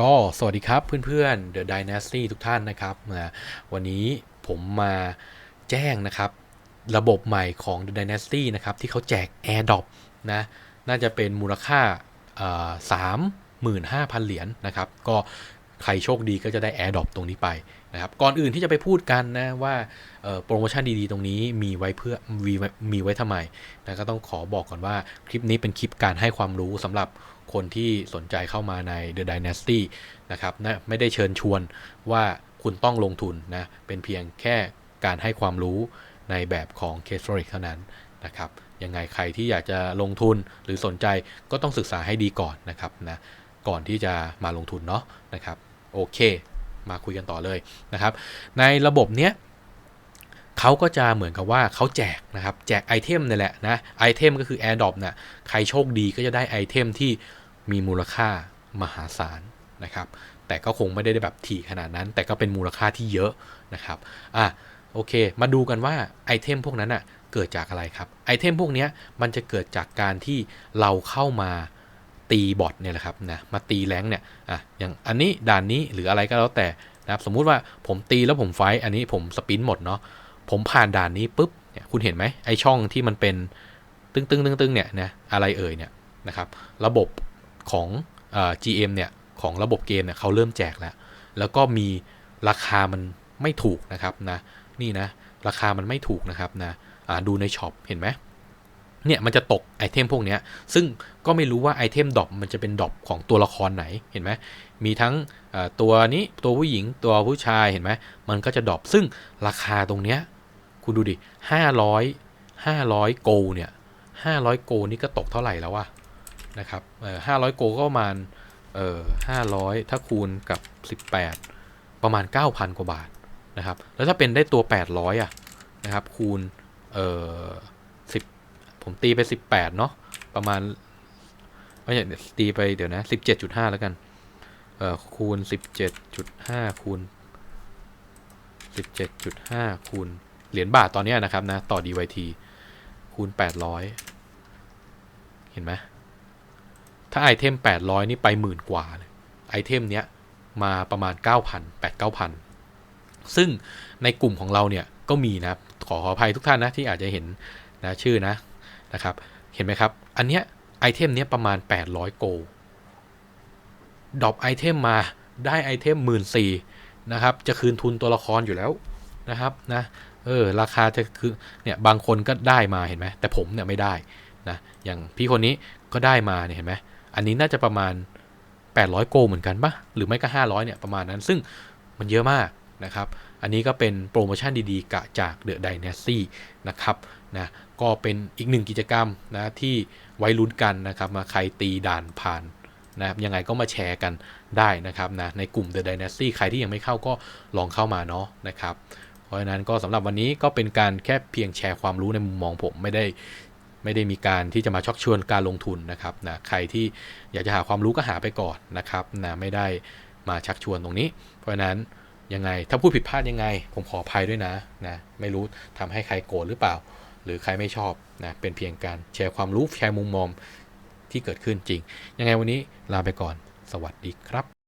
ก็สวัสดีครับเพื่อนๆ The Dynasty ทุกท่านนะครับนะวันนี้ผมมาแจ้งนะครับ ระบบใหม่ของ The Dynasty นะครับ ที่เขาแจก AirDrop นะน่าจะเป็นมูลค่าสามหมื่นห้าพันเหรียญนะครับ ก็ ใครโชคดีก็จะได้ AirDrop ตรงนี้ไปนะครับก่อนอื่นที่จะไปพูดกันนะว่าโปรโมชั่นดีๆ ตรงนี้มีไว้เพื่อมีไว้มีไว้ทำไมนะก็ต้องขอบอกก่อนว่าคลิปนี้เป็นคลิปการให้ความรู้สำหรับคนที่สนใจเข้ามาใน The Dynasty นะครับนะไม่ได้เชิญชวนว่าคุณต้องลงทุนนะเป็นเพียงแค่การให้ความรู้ในแบบของ c a s e r i c เท่านั้นนะครับยังไงใครที่อยากจะลงทุนหรือสนใจก็ต้องศึกษาให้ดีก่อนนะครับนะก่อนที่จะมาลงทุนเนาะนะครับ โอเค มาคุยกันต่อเลยนะครับ ในระบบเนี้ยเขาก็จะเหมือนกับว่าเขาแจกนะครับ แจกไอเทมนี่แหละนะไอเทมก็คือ AirDrop นะ่ะใครโชคดีก็จะได้ไอเทมที่มีมูลค่ามหาศาลนะครับ แต่ก็คงไม่ได้แบบถี่ขนาดนั้น แต่ก็เป็นมูลค่าที่เยอะนะครับอะโอเค มาดูกันว่าไอเทมพวกนั้นอะเกิดจากอะไรครับไอเทมพวกเนี้ยมันจะเกิดจากการที่เราเข้ามา ตีบอทเนี่ยแหละครับนะมาตีแรงเนี่ยอะอย่างอันนี้ด่านนี้หรืออะไรก็แล้วแต่นะครับสมมุติว่าผมตีแล้วผมไฟอันนี้ผมสปินหมดเนาะผมผ่านด่านนี้ปุ๊บเนี่ยคุณเห็นไหมไอช่องที่มันเป็นตึ้งตึ้งตึ้งตึ้งเนี่ยนะอะไรเอ่ยเนี่ยนะครับระบบของเอ่อ GM เนี่ยของระบบเกมเนี่ยเขาเริ่มแจกแล้ว แล้วก็มีราคามันไม่ถูกนะครับนะนี่นะราคามันไม่ถูกนะครับนะอ่าดูในช็อปเห็นไหม เนี่ยมันจะตกไอเทมพวกเนี้ยซึ่งก็ไม่รู้ว่าไอเทมดอปมันจะเป็นดอปของตัวละครไหนเห็นไหมมีทั้งตัวนี้ตัวผู้หญิงตัวผู้ชายเห็นไหมมันก็จะดอปซึ่งราคาตรงเนี้ยคุณดูดิห้าร้อยห้าร้อยโกเนี่ยห้าร้อยโกนี่ก็ตกเท่าไหร่แล้ววะนะครับเออห้าร้อยโกก็ประมาณเออห้าร้อยถ้าคูณกับสิบแปดประมาณเก้าพันกว่าบาทนะครับแล้วถ้าเป็นได้ตัวแปดร้อยอะนะครับคูณเออ ผมตีไปสิบแปดเนาะประมาณไม่ใช่ตีไปเดี๋ยวนะสิบเจ็ดจุดห้าแล้วกันเอ่อคูณสิบเจ็ดจุดห้าคูณสิบเจ็ดจุดห้าคูณเหรียญบาทตอนนี้นะครับนะต่อ DYT คูณ800เห็นไหมถ้าไอเทม800นี่ไปหมื่นกว่าเลยไอเทมเนี้ยมาประมาณ 9,000 8 9,000 ซึ่งในกลุ่มของเราเนี่ยก็มีนะขอขออภัยทุกท่านนะที่อาจจะเห็นนะชื่อนะ นะครับ เห็นไหมครับ อันเนี้ยไอเทมเนี้ยประมาณ 800 โกลดรอปไอเทมมาได้ไอเทมหมื่นสี่นะครับ จะคืนทุนตัวละครอยู่แล้วนะครับนะเออราคาจะคือเนี่ยบางคนก็ได้มาเห็นไหมแต่ผมเนี่ยไม่ได้นะอย่างพี่คนนี้ก็ได้มาเนี่ยเห็นไหมอันนี้น่าจะประมาณ 800 โกเหมือนกันปะหรือไม่ก็ 500เนี่ยประมาณนั้นซึ่งมันเยอะมากนะครับ อันนี้ก็เป็นโปรโมชั่นดีๆกะจาก The Dynasty นะครับ นะก็เป็นอีกหนึ่งกิจกรรมนะที่ไว้ลุ้นกันนะครับมาใครตีด่านผ่านนะครับยังไงก็มาแชร์กันได้นะครับนะในกลุ่ม The Dynasty ใครที่ยังไม่เข้าก็ลองเข้ามาเนาะนะครับ เพราะฉะนั้นก็สำหรับวันนี้ก็เป็นการแค่เพียงแชร์ความรู้ในมุมมองผมไม่ได้ไม่ได้มีการที่จะมาชักชวนการลงทุนนะครับนะใครที่อยากจะหาความรู้ก็หาไปก่อนนะครับนะไม่ได้มาชักชวนตรงนี้ เพราะฉะนั้นยังไงถ้าพูดผิดพลาดยังไง ผมขออภัยด้วยนะนะไม่รู้ทำให้ใครโกรธหรือเปล่า หรือใครไม่ชอบนะเป็นเพียงการแชร์ความรู้แชร์มุมมองที่เกิดขึ้นจริง ยังไงวันนี้ลาไปก่อน สวัสดีครับ